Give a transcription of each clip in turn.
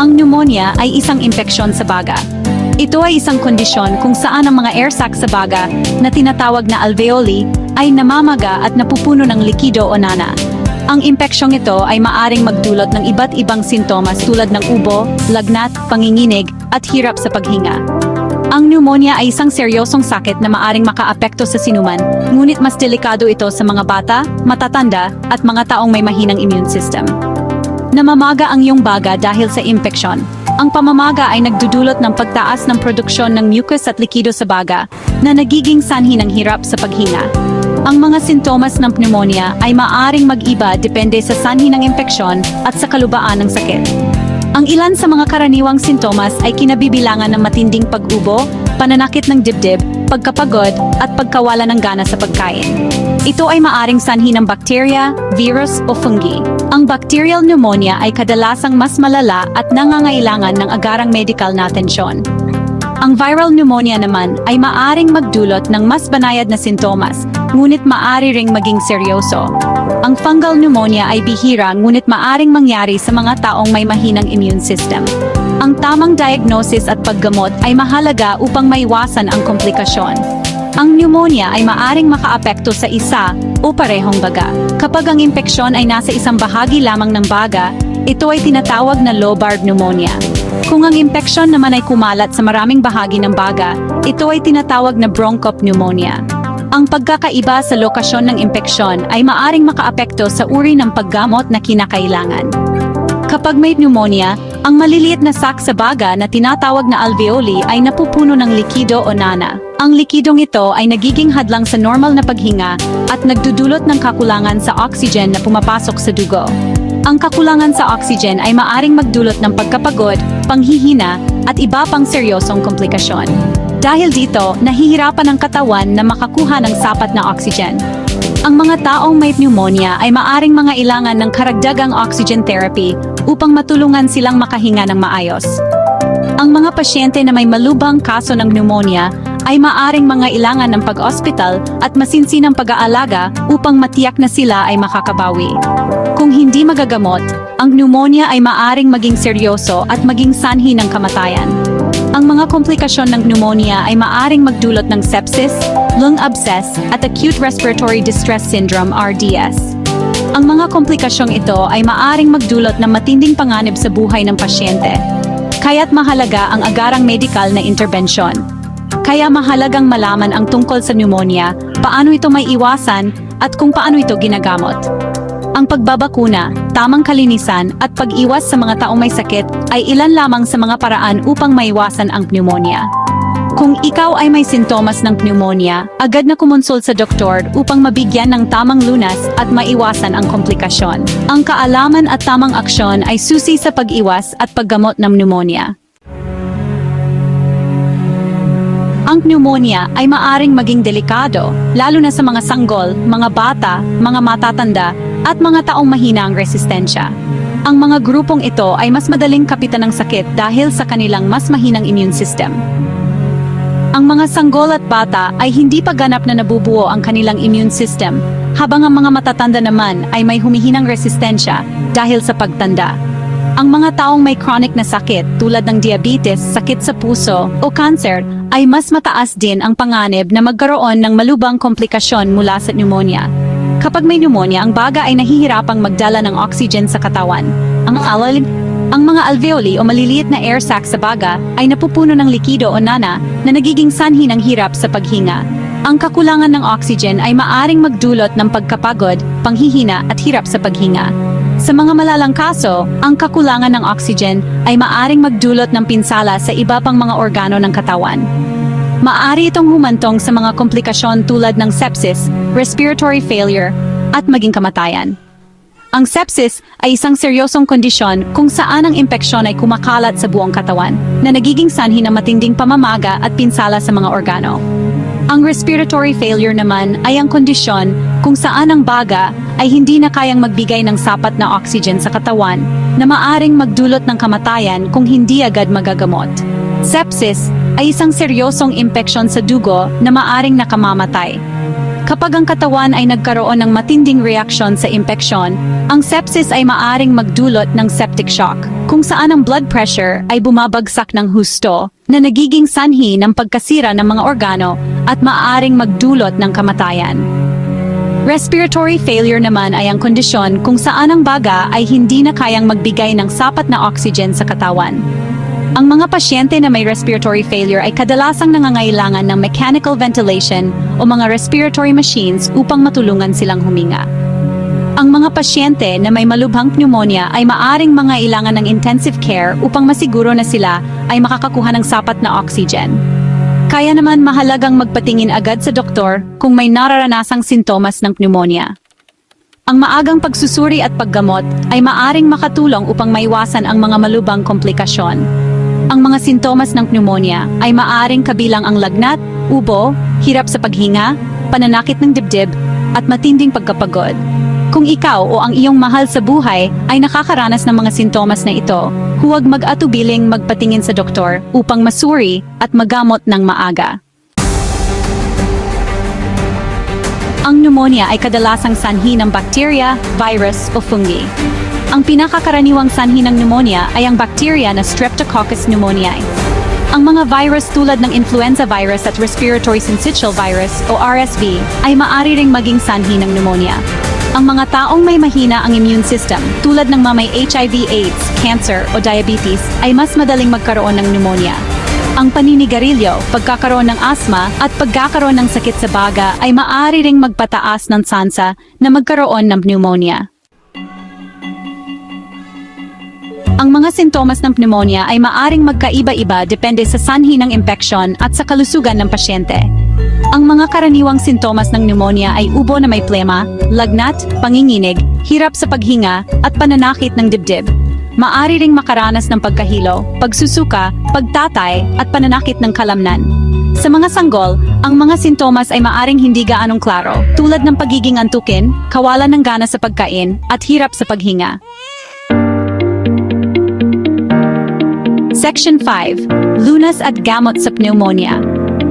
Ang pneumonia ay isang impeksyon sa baga. Ito ay isang kondisyon kung saan ang mga air sacs sa baga na tinatawag na alveoli ay namamaga at napupuno ng likido o nana. Ang impeksyong ito ay maaring magdulot ng iba't ibang sintomas tulad ng ubo, lagnat, panginginig, at hirap sa paghinga. Ang pneumonia ay isang seryosong sakit na maaring makaapekto sa sinuman, ngunit mas delikado ito sa mga bata, matatanda, at mga taong may mahinang immune system. Namamaga ang iyong baga dahil sa impeksyon. Ang pamamaga ay nagdudulot ng pagtaas ng produksyon ng mucus at likido sa baga na nagiging sanhi ng hirap sa paghinga. Ang mga sintomas ng pneumonia ay maaring mag-iba depende sa sanhi ng impeksyon at sa kalubaan ng sakit. Ang ilan sa mga karaniwang sintomas ay kinabibilangan ng matinding pag-ubo, pananakit ng dibdib, pagkapagod, at pagkawala ng gana sa pagkain. Ito ay maaring sanhi ng bakterya, virus o fungi. Ang bacterial pneumonia ay kadalasang mas malala at nangangailangan ng agarang medical na atensyon. Ang viral pneumonia naman ay maaring magdulot ng mas banayad na sintomas, ngunit maaari ring maging seryoso. Ang fungal pneumonia ay bihira ngunit maaring mangyari sa mga taong may mahinang immune system. Ang tamang diagnosis at paggamot ay mahalaga upang maiwasan ang komplikasyon. Ang pneumonia ay maaring makaapekto sa isa o parehong baga. Kapag ang impeksyon ay nasa isang bahagi lamang ng baga, ito ay tinatawag na lobar pneumonia. Kung ang impeksyon naman ay kumalat sa maraming bahagi ng baga, ito ay tinatawag na bronchopneumonia. Ang pagkakaiba sa lokasyon ng impeksyon ay maaring makaapekto sa uri ng paggamot na kinakailangan. Kapag may pneumonia, ang maliliit na sac sa baga na tinatawag na alveoli ay napupuno ng likido o nana. Ang likidong ito ay nagiging hadlang sa normal na paghinga at nagdudulot ng kakulangan sa oxygen na pumapasok sa dugo. Ang kakulangan sa oxygen ay maaring magdulot ng pagkapagod, panghihina, at iba pang seryosong komplikasyon. Dahil dito, nahihirapan ang katawan na makakuha ng sapat na oxygen. Ang mga taong may pneumonia ay maaring mga ilangan ng karagdagang oxygen therapy upang matulungan silang makahinga ng maayos. Ang mga pasyente na may malubhang kaso ng pneumonia ay maaring mga ilangan ng pag-ospital at masinsinang pag-aalaga upang matiyak na sila ay makakabawi. Kung hindi magagamot, ang pneumonia ay maaring maging seryoso at maging sanhi ng kamatayan. Ang mga komplikasyon ng pneumonia ay maaring magdulot ng sepsis, lung abscess, at acute respiratory distress syndrome RDS. Ang mga komplikasyong ito ay maaring magdulot ng matinding panganib sa buhay ng pasyente. Kaya't mahalaga ang agarang medical na interbensyon. Kaya mahalagang malaman ang tungkol sa pneumonia, paano ito may iwasan, at kung paano ito ginagamot. Ang pagbabakuna, tamang kalinisan, at pag-iwas sa mga taong may sakit ay ilan lamang sa mga paraan upang maiwasan ang pneumonia. Kung ikaw ay may sintomas ng pneumonia, agad na kumonsul sa doktor upang mabigyan ng tamang lunas at maiwasan ang komplikasyon. Ang kaalaman at tamang aksyon ay susi sa pag-iwas at paggamot ng pneumonia. Ang pneumonia ay maaring maging delikado, lalo na sa mga sanggol, mga bata, mga matatanda, at mga taong mahina ang resistensya. Ang mga grupong ito ay mas madaling kapitan ng sakit dahil sa kanilang mas mahinang immune system. Ang mga sanggol at bata ay hindi pa ganap na nabubuo ang kanilang immune system, habang ang mga matatanda naman ay may humihinang resistensya dahil sa pagtanda. Ang mga taong may chronic na sakit tulad ng diabetes, sakit sa puso o cancer ay mas mataas din ang panganib na magkaroon ng malubang komplikasyon mula sa pneumonia. Kapag may pneumonia, ang baga ay nahihirapang magdala ng oxygen sa katawan. Ang alal ang mga alveoli o maliliit na air sacs sa baga ay napupuno ng likido o nana na nagiging sanhi ng hirap sa paghinga. Ang kakulangan ng oxygen ay maaring magdulot ng pagkapagod, panghihina at hirap sa paghinga. Sa mga malalang kaso, ang kakulangan ng oxygen ay maaring magdulot ng pinsala sa iba pang mga organo ng katawan. Maaari itong humantong sa mga komplikasyon tulad ng sepsis, respiratory failure, at maging kamatayan. Ang sepsis ay isang seryosong kondisyon kung saan ang impeksyon ay kumakalat sa buong katawan, na nagiging sanhi ng matinding pamamaga at pinsala sa mga organo. Ang respiratory failure naman ay ang kondisyon kung saan ang baga ay hindi na kayang magbigay ng sapat na oxygen sa katawan na maaring magdulot ng kamatayan kung hindi agad magagamot. Sepsis ay isang seryosong impeksyon sa dugo na maaring nakamamatay. Kapag ang katawan ay nagkaroon ng matinding reaksyon sa impeksyon, ang sepsis ay maaring magdulot ng septic shock, kung saan ang blood pressure ay bumabagsak ng husto na nagiging sanhi ng pagkasira ng mga organo at maaaring magdulot ng kamatayan. Respiratory failure naman ay ang kondisyon kung saan ang baga ay hindi na kayang magbigay ng sapat na oxygen sa katawan. Ang mga pasyente na may respiratory failure ay kadalasang nangangailangan ng mechanical ventilation o mga respiratory machines upang matulungan silang huminga. Ang mga pasyente na may malubhang pneumonia ay maaring mga ilangan ng intensive care upang masiguro na sila ay makakakuha ng sapat na oxygen. Kaya naman mahalagang magpatingin agad sa doktor kung may nararanasang sintomas ng pneumonia. Ang maagang pagsusuri at paggamot ay maaring makatulong upang maiwasan ang mga malubhang komplikasyon. Ang mga sintomas ng pneumonia ay maaring kabilang ang lagnat, ubo, hirap sa paghinga, pananakit ng dibdib, at matinding pagkapagod. Kung ikaw o ang iyong mahal sa buhay ay nakakaranas ng mga sintomas na ito, huwag mag-atubiling magpatingin sa doktor upang masuri at magamot ng maaga. Ang pneumonia ay kadalasang sanhi ng bakterya, virus o fungi. Ang pinakakaraniwang sanhi ng pneumonia ay ang bakterya na Streptococcus pneumoniae. Ang mga virus tulad ng influenza virus at respiratory syncytial virus o RSV ay maaari ring maging sanhi ng pneumonia. Ang mga taong may mahina ang immune system, tulad ng mga may HIV, AIDS, cancer o diabetes, ay mas madaling magkaroon ng pneumonia. Ang paninigarilyo, pagkakaroon ng asma at pagkakaroon ng sakit sa baga ay maaari ring magpataas ng sansa na magkaroon ng pneumonia. Ang mga sintomas ng pneumonia ay maaring magkaiba-iba depende sa sanhi ng impeksyon at sa kalusugan ng pasyente. Ang mga karaniwang sintomas ng pneumonia ay ubo na may plema, lagnat, panginginig, hirap sa paghinga, at pananakit ng dibdib. Maari ring makaranas ng pagkahilo, pagsusuka, pagtatay, at pananakit ng kalamnan. Sa mga sanggol, ang mga sintomas ay maaring hindi gaanong klaro, tulad ng pagiging antukin, kawalan ng gana sa pagkain, at hirap sa paghinga. Section 5. Lunas at gamot sa pneumonia.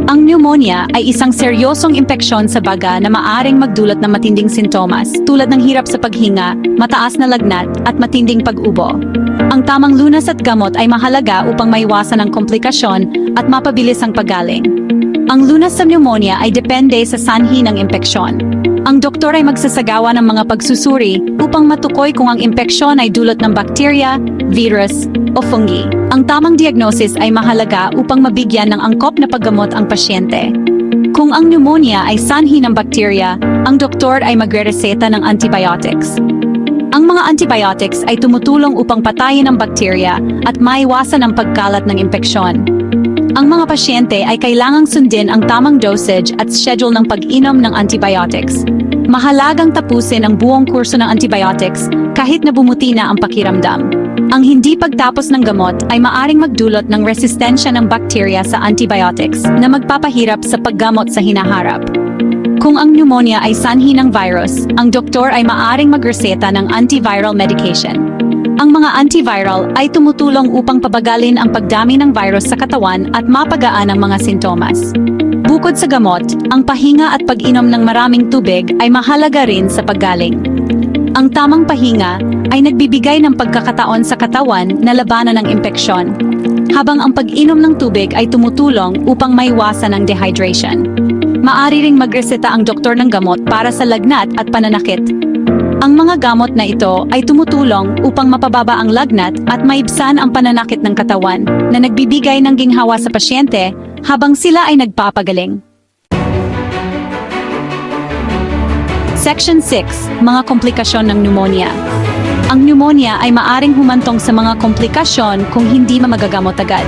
Ang pneumonia ay isang seryosong impeksyon sa baga na maaring magdulot ng matinding sintomas tulad ng hirap sa paghinga, mataas na lagnat, at matinding pag-ubo. Ang tamang lunas at gamot ay mahalaga upang maiwasan ang komplikasyon at mapabilis ang paggaling. Ang lunas sa pneumonia ay depende sa sanhi ng impeksyon. Ang doktor ay magsasagawa ng mga pagsusuri upang matukoy kung ang impeksyon ay dulot ng bakterya, virus, o fungi. Ang tamang diagnosis ay mahalaga upang mabigyan ng angkop na paggamot ang pasyente. Kung ang pneumonia ay sanhi ng bakterya, ang doktor ay magre-reseta ng antibiotics. Ang mga antibiotics ay tumutulong upang patayin ang bakterya at maiwasan ang pagkalat ng impeksyon. Ang mga pasyente ay kailangang sundin ang tamang dosage at schedule ng pag-inom ng antibiotics. Mahalagang tapusin ang buong kurso ng antibiotics kahit na bumuti na ang pakiramdam. Ang hindi pagtapos ng gamot ay maaring magdulot ng resistensya ng bakterya sa antibiotics na magpapahirap sa paggamot sa hinaharap. Kung ang pneumonia ay sanhi ng virus, ang doktor ay maaring magreseta ng antiviral medication. Ang mga antiviral ay tumutulong upang pabagalin ang pagdami ng virus sa katawan at mapagaan ang mga sintomas. Bukod sa gamot, ang pahinga at pag-inom ng maraming tubig ay mahalaga rin sa paggaling. Ang tamang pahinga ay nagbibigay ng pagkakataon sa katawan na labanan ng impeksyon, habang ang pag-inom ng tubig ay tumutulong upang maiwasan ang dehydration. Maari ring magreseta ang doktor ng gamot para sa lagnat at pananakit. Ang mga gamot na ito ay tumutulong upang mapababa ang lagnat at maibsan ang pananakit ng katawan na nagbibigay ng ginhawa sa pasyente habang sila ay nagpapagaling. Section 6. Mga komplikasyon ng pneumonia. Ang pneumonia ay maaring humantong sa mga komplikasyon kung hindi mamagagamot agad.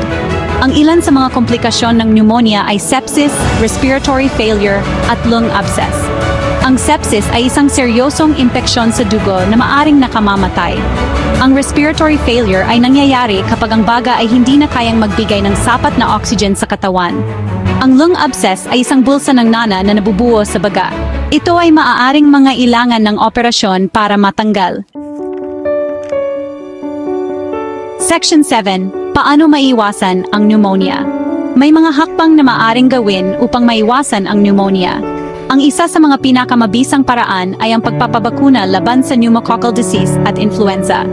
Ang ilan sa mga komplikasyon ng pneumonia ay sepsis, respiratory failure, at lung abscess. Ang sepsis ay isang seryosong impeksyon sa dugo na maaring nakamamatay. Ang respiratory failure ay nangyayari kapag ang baga ay hindi na kayang magbigay ng sapat na oxygen sa katawan. Ang lung abscess ay isang bulsa ng nana na nabubuo sa baga. Ito ay maaaring mga ilangan ng operasyon para matanggal. Section 7. Paano maiwasan ang pneumonia? May mga hakbang na maaring gawin upang maiwasan ang pneumonia. Ang isa sa mga pinakamabisang paraan ay ang pagpapabakuna laban sa pneumococcal disease at influenza.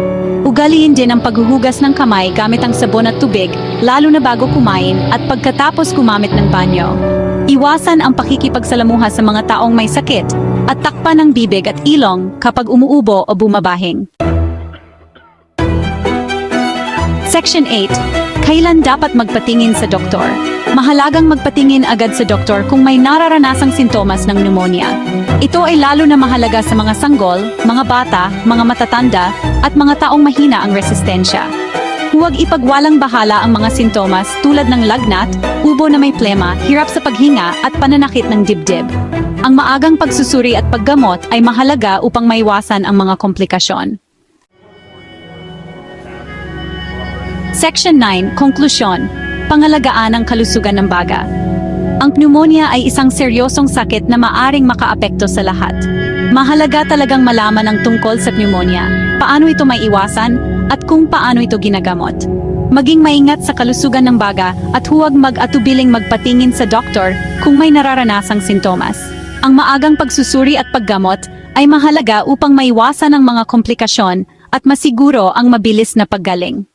Ugaliin din ang paghuhugas ng kamay gamit ang sabon at tubig, lalo na bago kumain at pagkatapos gumamit ng banyo. Iwasan ang pakikipagsalamuha sa mga taong may sakit at takpan ng bibig at ilong kapag umuubo o bumabahing. Section 8. Kailan dapat magpatingin sa doktor? Mahalagang magpatingin agad sa doktor kung may nararanasang sintomas ng pneumonia. Ito ay lalo na mahalaga sa mga sanggol, mga bata, mga matatanda, at mga taong mahina ang resistensya. Huwag ipagwalang bahala ang mga sintomas tulad ng lagnat, ubo na may plema, hirap sa paghinga at pananakit ng dibdib. Ang maagang pagsusuri at paggamot ay mahalaga upang maiwasan ang mga komplikasyon. Section 9, Konklusyon. Pangalagaan ang kalusugan ng baga. Ang pneumonia ay isang seryosong sakit na maaring makaapekto sa lahat. Mahalaga talagang malaman ang tungkol sa pneumonia, paano ito may iwasan, at kung paano ito ginagamot. Maging maingat sa kalusugan ng baga at huwag mag-atubiling magpatingin sa doktor kung may nararanasang sintomas. Ang maagang pagsusuri at paggamot ay mahalaga upang maiwasan ang mga komplikasyon at masiguro ang mabilis na paggaling.